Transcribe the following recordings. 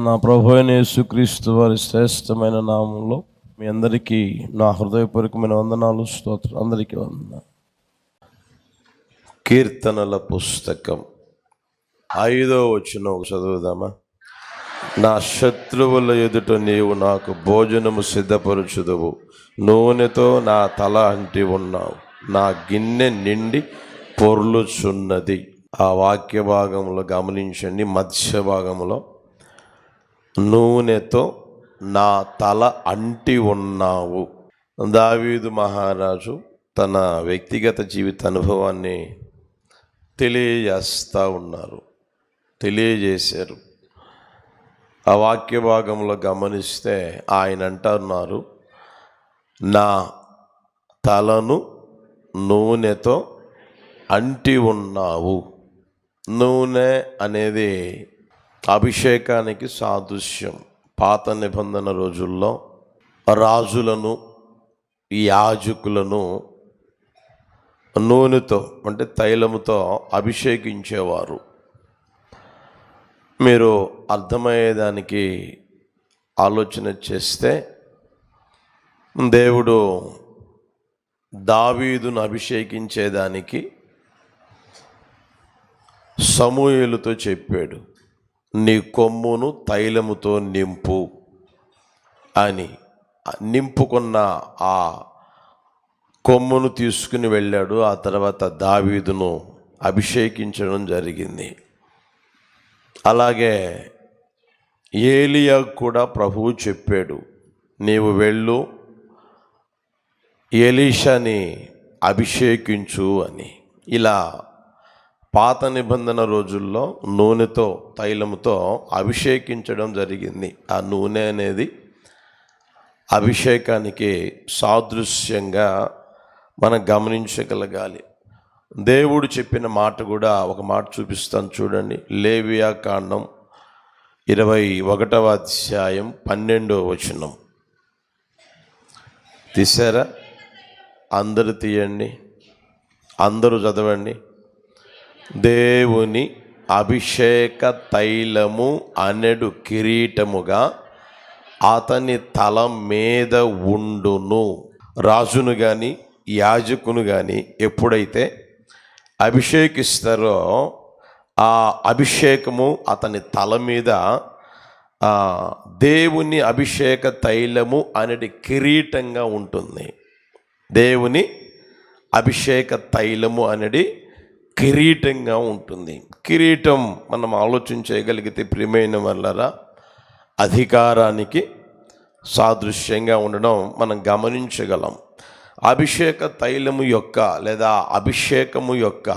మన ప్రభు యేసుక్రీస్తు వారి శ్రేష్టమైన నామంలో మీ అందరికీ నా హృదయపూర్వకమైన వందనాలు స్తోత్రం అందరికీ వంద కీర్తనల పుస్తకం. ఐదో వచ్చిన చదువుదామా? నా శత్రువుల ఎదుట నీవు నాకు భోజనము సిద్ధపరచుదువు. నూనెతో నా తల అంటి ఉన్నావు. నా గిన్నె నిండి పొర్లుచున్నది. ఆ వాక్య భాగంలో గమనించండి మధ్య భాగంలో నూనెతో నా తల అంటి ఉన్నావు. దావీదు మహారాజు తన వ్యక్తిగత జీవిత అనుభవాన్ని తెలియజేస్తూ ఉన్నారు. తెలియజేశారు. ఆ వాక్య భాగంలో గమనిస్తే ఆయన అంటున్నారు నా తలను నూనెతో అంటి ఉన్నావు. నూనె అనేది అభిషేకానికి సాదృశ్యం పాత నిబంధన రోజుల్లో రాజులను యాజకులను నూనెతో అంటే తైలముతో అభిషేకించేవారు. మీరు అర్థమయ్యేదానికి ఆలోచన చేస్తే దేవుడు దావీదును అభిషేకించేదానికి సమూహలతో చెప్పాడు. నీ కొమ్మును తైలముతో నింపు అని. నింపుకున్న ఆ కొమ్మును తీసుకుని వెళ్ళాడు. ఆ తర్వాత దావీదును అభిషేకించడం జరిగింది. అలాగే ఏలియా కూడా ప్రభువు చెప్పాడు నీవు వెళ్ళు ఏలీషాని అభిషేకించు అని. ఇలా పాత నిబంధన రోజుల్లో నూనెతో తైలముతో అభిషేకించడం జరిగింది. ఆ నూనె అనేది అభిషేకానికి సాదృశ్యంగా మనం గమనించగలగాలి. దేవుడు చెప్పిన మాట కూడా ఒక మాట చూపిస్తాను చూడండి. లేవియా కాండం ఇరవై ఒకటవ అధ్యాయం పన్నెండవ వచనం. తీసారా అందరూ తీయండి. అందరూ చదవండి. దేవుని అభిషేక తైలము అనెడు కిరీటముగా అతని తల మీద ఉండును. రాజును కానీ యాజకును కానీ ఎప్పుడైతే అభిషేకిస్తారో ఆ అభిషేకము అతని తల మీద దేవుని అభిషేక తైలము అనేది కిరీటంగా ఉంటుంది. దేవుని అభిషేక తైలము అనేది కిరీటంగా ఉంటుంది. కిరీటం మనం ఆలోచన చేయగలిగితే ప్రియమైన వల్లరా అధికారానికి సాదృశ్యంగా ఉండడం మనం గమనించగలం. అభిషేక తైలము యొక్క లేదా అభిషేకము యొక్క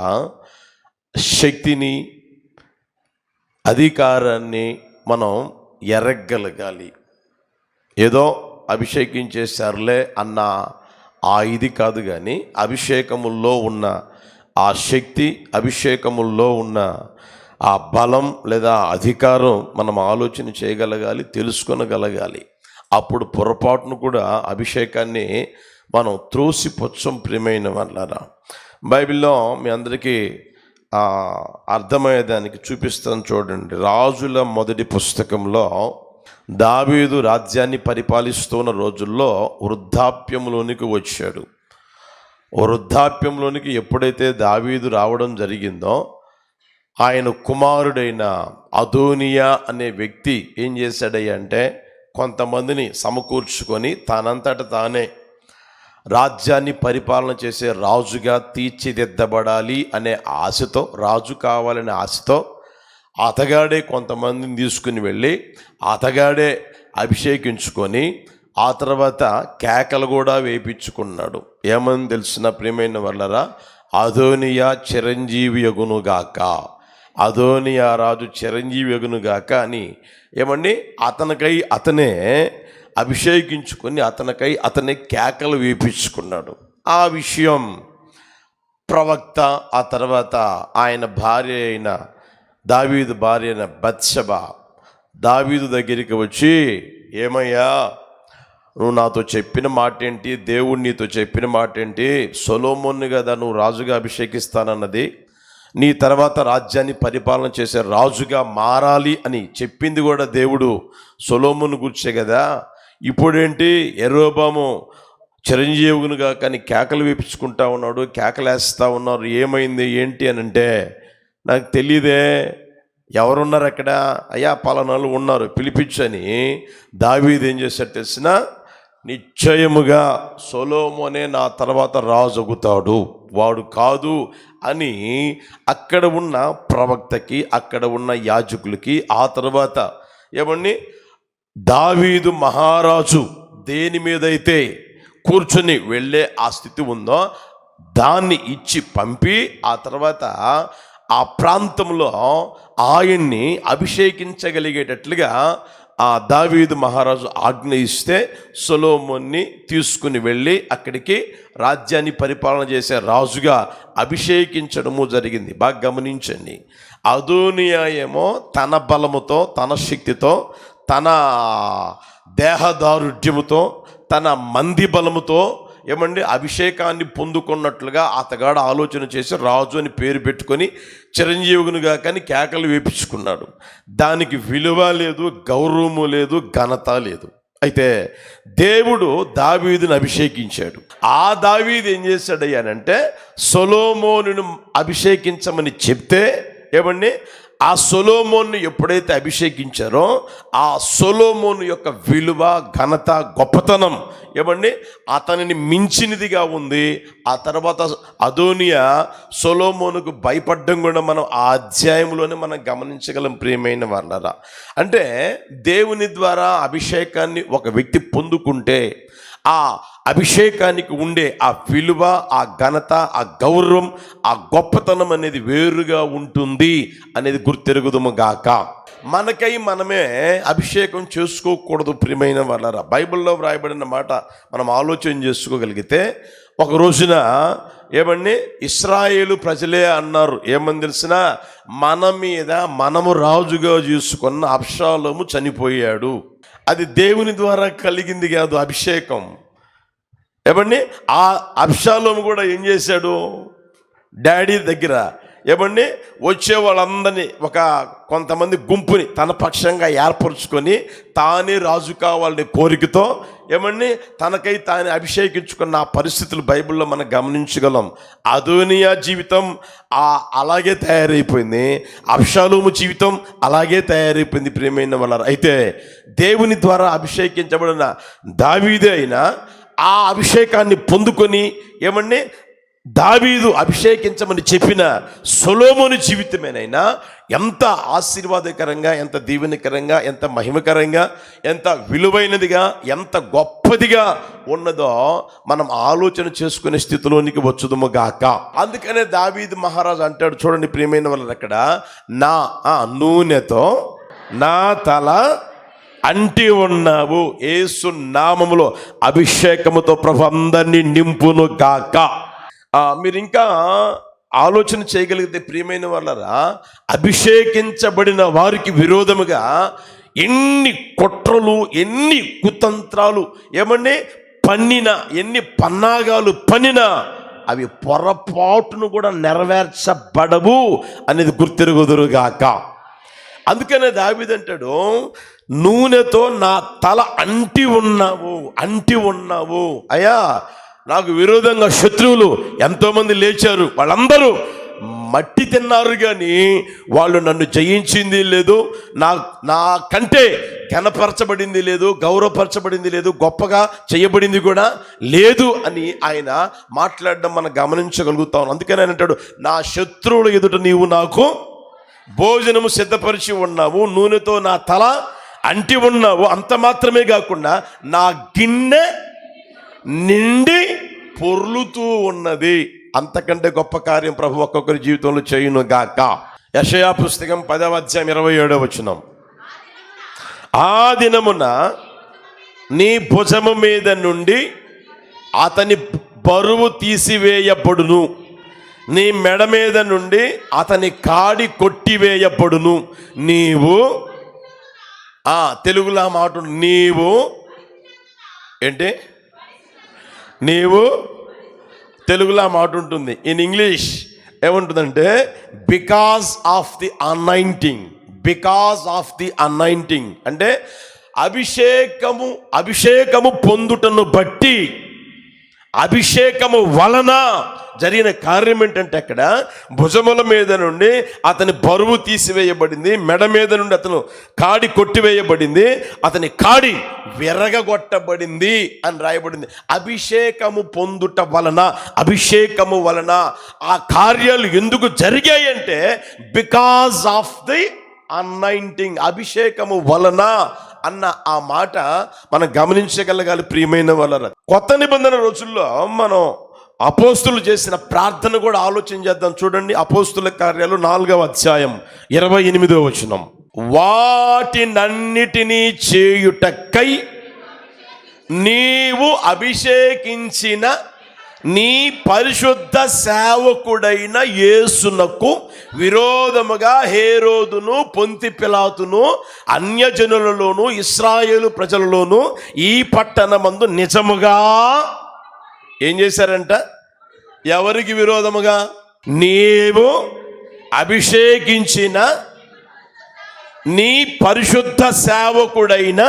శక్తిని అధికారాన్ని మనం ఎరగగలగాలి. ఏదో అభిషేకించేశారులే అన్న ఆ ఇది కాదు కానీ అభిషేకముల్లో ఉన్న ఆ శక్తి అభిషేకముల్లో ఉన్న ఆ బలం లేదా అధికారం మనం ఆలోచన చేయగలగాలి తెలుసుకొనగలగాలి. అప్పుడు పొరపాటును కూడా అభిషేకాన్ని మనం త్రోసిపుచ్చం ప్రియమైన వాళ్ళరా. బైబిల్లో మీ అందరికీ అర్థమయ్యేదానికి చూపిస్తాను చూడండి. రాజుల మొదటి పుస్తకంలో దావీదు రాజ్యాన్ని పరిపాలిస్తున్న రోజుల్లో వృద్ధాప్యంలోనికి వచ్చాడు. వృద్ధాప్యంలోనికి ఎప్పుడైతే దావీదు రావడం జరిగిందో ఆయన కుమారుడైన అదోనియా అనే వ్యక్తి ఏం చేశాడయ్య అంటే కొంతమందిని సమకూర్చుకొని తనంతట తానే రాజ్యాన్ని పరిపాలన చేసే రాజుగా తీర్చిదిద్దబడాలి అనే ఆశతో రాజు కావాలనే ఆశతో అతగాడే కొంతమందిని తీసుకుని వెళ్ళి అతగాడే అభిషేకించుకొని ఆ తర్వాత కేకలు కూడా వేపించుకున్నాడు. ఏమని తెలిసిన ప్రియమైన వల్లరా అధోనియా చిరంజీవి యగునుగాక అధోనియా రాజు చిరంజీవి యగునుగాక అని. ఏమండి? అతనికై అతనే అభిషేకించుకొని అతనికై అతనే కేకలు వేపించుకున్నాడు. ఆ విషయం ప్రవక్త ఆ తర్వాత ఆయన భార్య అయిన దావీదు భార్య అయిన బత్సబ దావీదు దగ్గరికి వచ్చి ఏమయ్యా? నువ్వు నాతో చెప్పిన మాట ఏంటి దేవుడు నీతో చెప్పిన మాట ఏంటి సొలోమోన్ని కదా నువ్వు రాజుగా అభిషేకిస్తానన్నది. నీ తర్వాత రాజ్యాన్ని పరిపాలన చేసే రాజుగా మారాలి అని చెప్పింది కూడా దేవుడు సొలోమును గుర్చే కదా. ఇప్పుడేంటి? ఎర్రోబాము చిరంజీవునిగా కానీ కేకలు వేపించుకుంటా ఉన్నాడు కేకలేస్తా ఉన్నారు. ఏమైంది? ఏంటి అని అంటే నాకు తెలియదే ఎవరున్నారు అక్కడ? అయ్యా పలానాలు ఉన్నారు. పిలిపించని. దావీది ఏం చేశారు తెలిసినా నిశ్చయముగా సొలోమోనే నా తర్వాత రాజగుతాడు. వాడు కాదు అని అక్కడ ఉన్న ప్రవక్తకి అక్కడ ఉన్న యాజకులకి ఆ తర్వాత ఏమండి? దావీదు మహారాజు దేని మీదైతే కూర్చొని వెళ్ళే ఆ స్థితి ఉందో దాన్ని ఇచ్చి పంపి ఆ తర్వాత ఆ ప్రాంతంలో ఆయన్ని అభిషేకించగలిగేటట్లుగా ఆ దావీదు మహారాజు ఆజ్ఞ ఇస్తే సొలోమోన్ని తీసుకుని వెళ్ళి అక్కడికి రాజ్యాన్ని పరిపాలన చేసే రాజుగా అభిషేకించడము జరిగింది. బాగా గమనించండి. అదోనియా ఏమో తన బలముతో తన శక్తితో తన దేహదారుఢ్యముతో తన మంది బలముతో ఏమండి? అభిషేకాన్ని పొందుకున్నట్లుగా అతగాడు ఆలోచన చేసి రాజు అని పేరు పెట్టుకొని చిరంజీవునిగా కానీ కేకలు వేపించుకున్నాడు. దానికి విలువ లేదు గౌరవము లేదు ఘనత లేదు. అయితే దేవుడు దావీదుని అభిషేకించాడు. ఆ దావీదు ఏం చేశాడయ్యానంటే సొలోమోనును అభిషేకించమని చెప్తే ఏమండి? ఆ సొలోమోన్ను ఎప్పుడైతే అభిషేకించారో ఆ సొలోమోను యొక్క విలువ ఘనత గొప్పతనం ఏమండి? అతనిని మించినదిగా ఉంది. ఆ తర్వాత అదోనియా సొలోమోనుకు భయపడ్డం కూడా మనం ఆ అధ్యాయంలోనే మనం గమనించగలం ప్రియమైన వాళ్ళరా అంటే దేవుని ద్వారా అభిషేకాన్ని ఒక వ్యక్తి పొందుకుంటే ఆ అభిషేకానికి ఉండే ఆ విలువ ఆ ఘనత ఆ గౌరవం ఆ గొప్పతనం అనేది వేరుగా ఉంటుంది అనేది గుర్తెరుగుదము గాక. మనకై మనమే అభిషేకం చేసుకోకూడదు ప్రియమైన వాళ్ళరా బైబిల్లో వ్రాయబడిన మాట మనం ఆలోచన చేసుకోగలిగితే ఒక రోజున ఏమండి? ఇస్రాయేలు ప్రజలే అన్నారు. ఏమని తెలిసిన మన మీద మనము రాజుగా చేసుకున్న అప్షాలోము చనిపోయాడు. అది దేవుని ద్వారా కలిగింది కాదు అభిషేకం. ఏమండి? ఆ అబ్షాలోము కూడా ఏం చేశాడు? డాడీ దగ్గర ఏమండి? వచ్చే వాళ్ళందరినీ ఒక కొంతమంది గుంపుని తన పక్షంగా ఏర్పరచుకొని తానే రాజు కావాలని కోరికతో ఏమండి? తనకై తాను అభిషేకించుకున్న ఆ పరిస్థితులు బైబిల్లో మనం గమనించగలం. అదోనియా జీవితం ఆ అలాగే తయారైపోయింది. అబ్షాలోము జీవితం అలాగే తయారైపోయింది ప్రేమైన వాళ్ళ అయితే దేవుని ద్వారా అభిషేకించబడిన దావీదే అయినా ఆ అభిషేకాన్ని పొందుకొని ఏమండి? దావీదు అభిషేకించమని చెప్పిన సొలోమోని జీవితమేనైనా ఎంత ఆశీర్వాదకరంగా ఎంత దీవెనకరంగా ఎంత మహిమకరంగా ఎంత విలువైనదిగా ఎంత గొప్పదిగా ఉన్నదో మనం ఆలోచన చేసుకునే స్థితిలోనికి వచ్చుదుము గాక. అందుకనే దావీదు మహారాజు అంటాడు చూడండి ప్రియమైన వాళ్ళు అక్కడ నా ఆ నూనెతో నా తల అంటి ఉన్నావు. ఏసు నామములో అభిషేకముతో ప్రభు అందరినీ నింపును గాక. మీరు ఇంకా ఆలోచన చేయగలిగితే ప్రియమైన వాళ్ళరా అభిషేకించబడిన వారికి విరోధముగా ఎన్ని కుట్రలు ఎన్ని కుతంత్రాలు ఏమండి? పన్నిన ఎన్ని పన్నాగాలు పన్నినా అవి పొరపాటును కూడా నెరవేర్చబడవు అనేది గుర్తిరుగుదురుగాక. అందుకనే దావిదంటాడు నూనెతో నా తల అంటి ఉన్నావు అంటి ఉన్నావు. అయ్యా నాకు విరోధంగా శత్రువులు ఎంతోమంది లేచారు. వాళ్ళందరూ మట్టి తిన్నారు కానీ వాళ్ళు నన్ను జయించింది లేదు. నా నా కంటే కనపరచబడింది లేదు గౌరవపరచబడింది లేదు గొప్పగా చేయబడింది కూడా లేదు అని ఆయన మాట్లాడడం మనం గమనించగలుగుతాం. అందుకని ఆయన అంటాడు నా శత్రువుల ఎదుట నీవు నాకు భోజనము సిద్ధపరిచి ఉన్నావు. నూనెతో నా తల అంటి ఉన్నావు. అంత మాత్రమే కాకుండా నా గిన్నె నిండి పొర్లుతూ ఉన్నది. అంతకంటే గొప్ప కార్యం ప్రభు ఒక్కొక్కరి జీవితంలో చేయును గాక యషయా పుస్తకం పదవ అధ్యాయం ఇరవై ఏడవ వచనం. ఆ దినమున నీ భుజము మీద నుండి అతని బరువు తీసివేయబడును. నీ మెడ మీద నుండి అతని కాడి కొట్టివేయబడును. నీవు ఆ తెలుగులో మాట నీవు ఏంటి? నీవు తెలుగులో మాట ఉంటుంది. ఇన్ ఇంగ్లీష్ ఏముంటుందంటే because of the anointing because of the anointing అంటే అభిషేకము అభిషేకము పొందుటను బట్టి అభిషేకము వలన జరిగిన కార్యం ఏంటంటే అక్కడ భుజముల మీద నుండి అతని బరువు తీసివేయబడింది మెడ మీద నుండి అతను కాడి కొట్టివేయబడింది అతని కాడి విరగగొట్టబడింది అని రాయబడింది. అభిషేకము పొందుట వలన అభిషేకము వలన ఆ కార్యాలు ఎందుకు జరిగాయంటే బికాస్ ఆఫ్ ది అన్నైంటింగ్ అభిషేకము వలన అన్న ఆ మాట మనం గమనించగలగాలి ప్రియమైన వాళ్ళ కొత్త నిబంధన రోజుల్లో మనం అపోస్తులు చేసిన ప్రార్థన కూడా ఆలోచన చేద్దాం. చూడండి అపోస్తుల కార్యాలు నాలుగవ అధ్యాయం ఇరవై ఎనిమిదో వచనం. వాటినన్నిటినీ చేయుటకై నీవు అభిషేకించిన నీ పరిశుద్ధ సేవకుడైన యేసునకు విరోధముగా హేరోదును పొంతి పిలాతును అన్యజనులలోను ఇస్రాయేలు ప్రజలలోను ఈ పట్టణమందు నిజముగా ఏం చేశారంట? ఎవరికి విరోధముగా? నీవు అభిషేకించిన నీ పరిశుద్ధ సేవకుడైన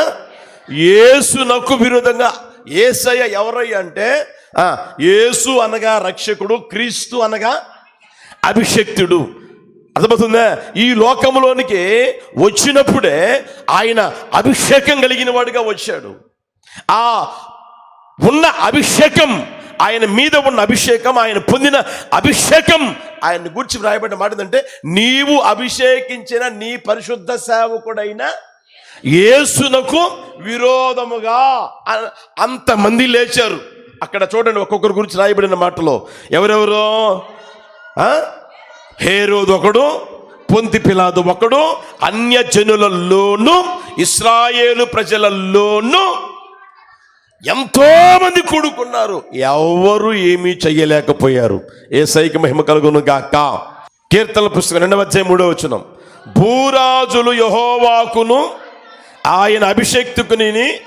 యేసునకు విరుద్ధంగా ఏసయ్య ఎవరయ్య అంటే యేసు అనగా రక్షకుడు క్రీస్తు అనగా అభిషక్తుడు. అర్థమవుతుందా? ఈ లోకంలోనికి వచ్చినప్పుడే ఆయన అభిషేకం కలిగిన వాడిగా వచ్చాడు. ఆ ఉన్న అభిషేకం ఆయన మీద ఉన్న అభిషేకం ఆయన పొందిన అభిషేకం ఆయన గురించి వ్రాయబడిన మాట ఏంటంటే నీవు అభిషేకించిన నీ పరిశుద్ధ సేవకుడైన యేసునకు విరోధముగా అంతమంది లేచారు. అక్కడ చూడండి ఒక్కొక్కరి గురించి రాయబడిన మాటలో. ఎవరెవరు? హేరోదు ఒకడు పొంతి పిలాదు ఒకడు అన్యజనులలోను ఇస్రాయేలు ప్రజలలోను ఎంతో మంది కూడుకున్నారు. ఎవరు ఏమీ చెయ్యలేకపోయారు. ఏ సైకి మహిమ కలుగును గాక. కీర్తన పుస్తకం రెండవ అధ్యాయం మూడవ వచనం. భూరాజులు యహోవాకును ఆయన అభిషక్తుకుని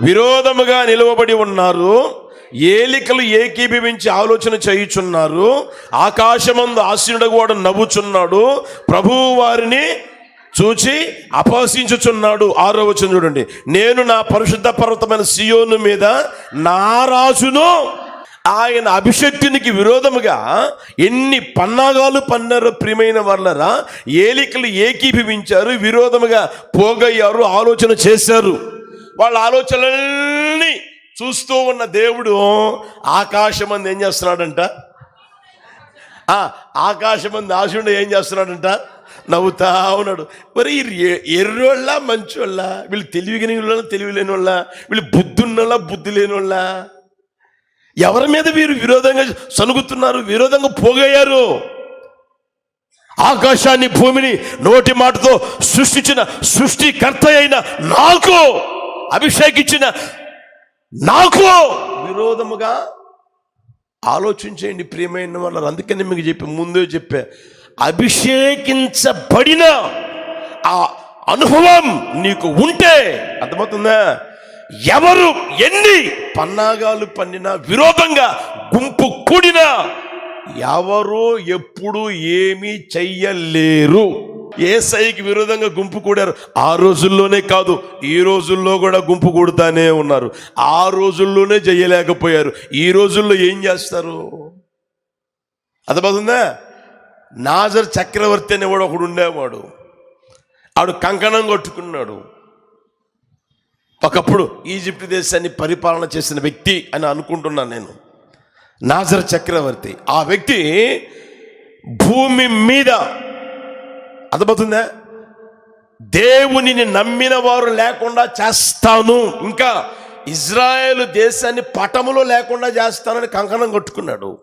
విరోధముగా నిలువబడి ఉన్నారు. ఏలికలు ఏకీభవించి ఆలోచన చేయుచున్నారు. ఆకాశమందు ఆశీనుడు కూడా నవ్వుచున్నాడు. ప్రభువు వారిని చూచి అపహసించుచున్నాడు. ఆరో వచ్చిన చూడండి. నేను నా పరిశుద్ధ పర్వతమైన సియోను మీద నా రాజును ఆయన అభిషక్తునికి విరోధముగా ఎన్ని పన్నాగాలు పన్నారో ప్రియమైన వాళ్ళరా ఏలికలు ఏకీభవించారు విరోధముగా పోగయ్యారు ఆలోచన చేశారు. వాళ్ళ ఆలోచనలన్నీ చూస్తూ ఉన్న దేవుడు ఆకాశమంది ఏం చేస్తున్నాడంట? ఆ ఆకాశమంది ఆశుండ ఏం చేస్తున్నాడంట? నవ్వుతా ఉన్నాడు. మరి ఎర్రోళ్ళ ఎ- ఎర్రోళ్ళ మంచోళ్ళ వీళ్ళు తెలివిగిన వాళ్ళ తెలివి లేని వాళ్ళ వీళ్ళు బుద్ధి బుద్ధి లేని వాళ్ళ ఎవరి మీద వీరు విరోధంగా సనుగుతున్నారు విరోధంగా పోగయ్యారు? ఆకాశాన్ని భూమిని నోటి మాటతో సృష్టించిన సృష్టికర్త అయిన నాకు అభిషేకించిన నాకు విరోధముగా ఆలోచించేయండి ప్రియమైన వాళ్ళు అందుకని మీకు చెప్పి ముందే చెప్పా. అభిషేకించబడిన ఆ అనుభవం నీకు ఉంటే అర్థమవుతుందా? ఎవరు ఎన్ని పన్నాగాలు పన్నినా విరోధంగా గుంపు కూడినా ఎవరు ఎప్పుడు ఏమీ చెయ్యలేరు. ఏసైకి విరోధంగా గుంపు కూడారు. ఆ రోజుల్లోనే కాదు ఈ రోజుల్లో కూడా గుంపు కూడుతానే ఉన్నారు. ఆ రోజుల్లోనే చేయలేకపోయారు ఈ రోజుల్లో ఏం చేస్తారు? అర్థమవుతుందా? నాజర్ చక్రవర్తి అనేవాడు ఒకడు ఉండేవాడు. ఆడు కంకణం కొట్టుకున్నాడు. ఒకప్పుడు ఈజిప్ట్ దేశాన్ని పరిపాలన చేసిన వ్యక్తి అని అనుకుంటున్నాను నేను. నాజర్ చక్రవర్తి. ఆ వ్యక్తి భూమి మీద అర్థమవుతుందా? దేవునిని నమ్మిన వారు లేకుండా చేస్తాను. ఇంకా ఇజ్రాయేల్ దేశాన్ని పటములో లేకుండా చేస్తానని కంకణం కొట్టుకున్నాడు.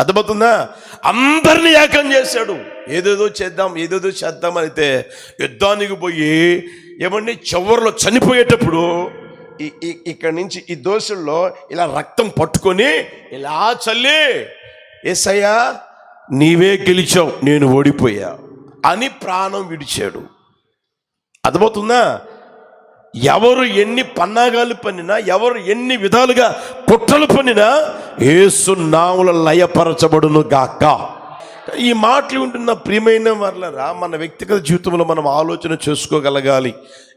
అర్థమవుతుందా? అందరిని ఏకం చేశాడు. ఏదేదో చేద్దాం ఏదేదో చేద్దాం అయితే యుద్ధానికి పోయి ఏమండి చివరిలో చనిపోయేటప్పుడు ఈ- ఇక్కడి నుంచి ఈ దోషుల్లో ఇలా రక్తం పట్టుకొని ఇలా చల్లి ఏసయ్యా నీవే గెలిచావు నేను ఓడిపోయా. అని ప్రాణం విడిచాడు. అర్థమవుతుందా? ఎవరు ఎన్ని పన్నాగాలు పన్నినా ఎవరు ఎన్ని విధాలుగా కుట్రలు పన్నినా ఏసు నాముల లయపరచబడును గాక. ఈ మాటలు ఉంటున్న ప్రియమైన వర్లరా మన వ్యక్తిగత జీవితంలో మనం ఆలోచన చేసుకోగలగాలి.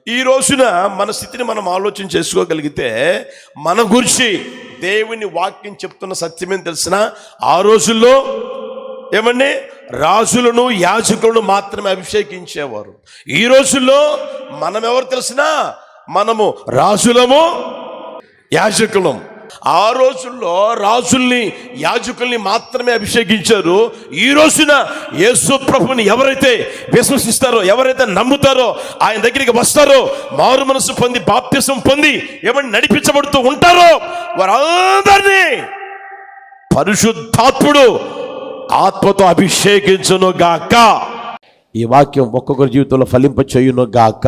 ఈ రోజున మన స్థితిని మనం ఆలోచన చేసుకోగలిగితే మన గురించి దేవుని వాక్యం చెప్తున్న సత్యమేం తెలిసిన ఆ రోజుల్లో ఏమండి? రాజులను యాజకులను మాత్రమే అభిషేకించేవారు. ఈ రోజుల్లో మనం ఎవరు తెలిసినా మనము రాజులము యాజకులం. ఆ రోజుల్లో రాజుల్ని యాజకుల్ని మాత్రమే అభిషేకించారు. ఈ రోజున యేసు ప్రభుని ఎవరైతే విశ్వసిస్తారో ఎవరైతే నమ్ముతారో ఆయన దగ్గరికి వస్తారో మారు మనసు పొంది బాప్త్యసం పొంది ఏమని నడిపించబడుతూ ఉంటారో వారందరినీ పరిశుద్ధాత్ముడు ఆత్మతో అభిషేకించును గాక ఈ వాక్యం ఒక్కొక్కరి జీవితంలో ఫలింప చేయును గాక